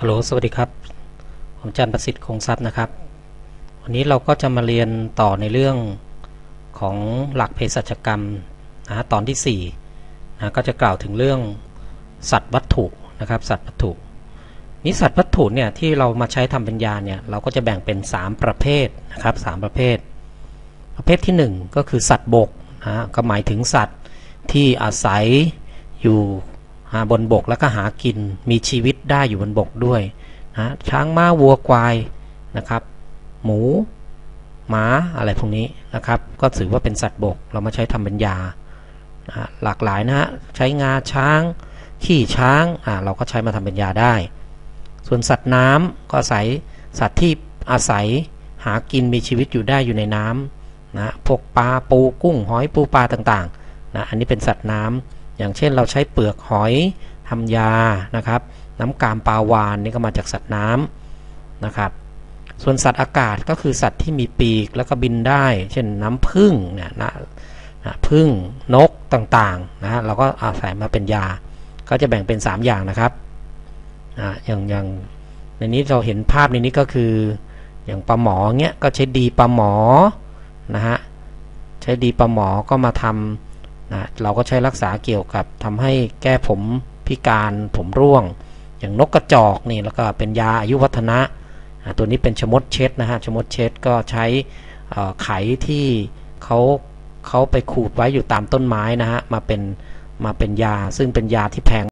ฮัลโหล สวัสดีครับ ผมจันประสิทธิ์คงทรัพย์นะครับ วันนี้เราก็จะมาเรียนต่อในเรื่องของหลักเภสัชกรรมนะตอนที่4นะก็จะกล่าวถึงเรื่องสัตว์วัตถุนะครับ สัตว์วัตถุนิสัตว์วัตถุเนี่ยที่เรามาใช้ทำเป็นยาเนี่ยเราก็จะแบ่งเป็น 3 ประเภทนะครับ3ประเภท ประเภทที่ 1 ก็คือสัตว์บกนะก็หมายถึงสัตว์ที่อาศัยอยู่ บนบกแล้วก็หากินมีชีวิตได้อยู่บนบกด้วยนะช้างม้าวัวควายนะครับ หมูหมาอะไรพวกนี้นะครับ ก็ถือว่าเป็นสัตว์บกเรามาใช้ทำเป็นยานะหลากหลายนะฮะใช้งาช้าง ขี้ช้างอ่าเราก็ใช้มาทำเป็นยาได้ ส่วนสัตว์น้ำก็อาศัยสัตว์ที่อาศัยหากินมีชีวิตอยู่ได้อยู่ในน้ำนะพวกปลาปูกุ้งหอยปูปลาต่างๆนะอันนี้เป็นสัตว์น้ำ อย่างเช่นเราใช้เปลือกหอยทำยานะครับ น้ำกามปลาวานนี่ก็มาจากสัตว์น้ำนะครับ ส่วนสัตว์อากาศก็คือสัตว์ที่มีปีกแล้วก็บินได้ เช่นน้ำผึ้งเนี่ยนะนะผึ้งนกต่างๆนะเราก็อาศัยมาเป็นยา ก็จะแบ่งเป็น 3 อย่างนะครับนะอย่างอย่างในนี้เราเห็นภาพในนี้ก็คืออย่างปลาหมอเงี้ยก็ใช้ดีปลาหมอนะฮะใช้ดีปลาหมอก็มาทำ นะเราก็ใช้รักษาเกี่ยวกับทำให้แก้ผมพิการผมร่วง อย่างนกกระจอกนี่แล้วก็เป็นยาอายุวัฒนะตัวนี้เป็นชมดเช็ดนะฮะชมดเช็ดก็ใช้เอ่อไขที่เขาเขาไปขูดไว้อยู่ตามต้นไม้นะฮะมาเป็นมาเป็นยาซึ่งเป็นยาที่แพง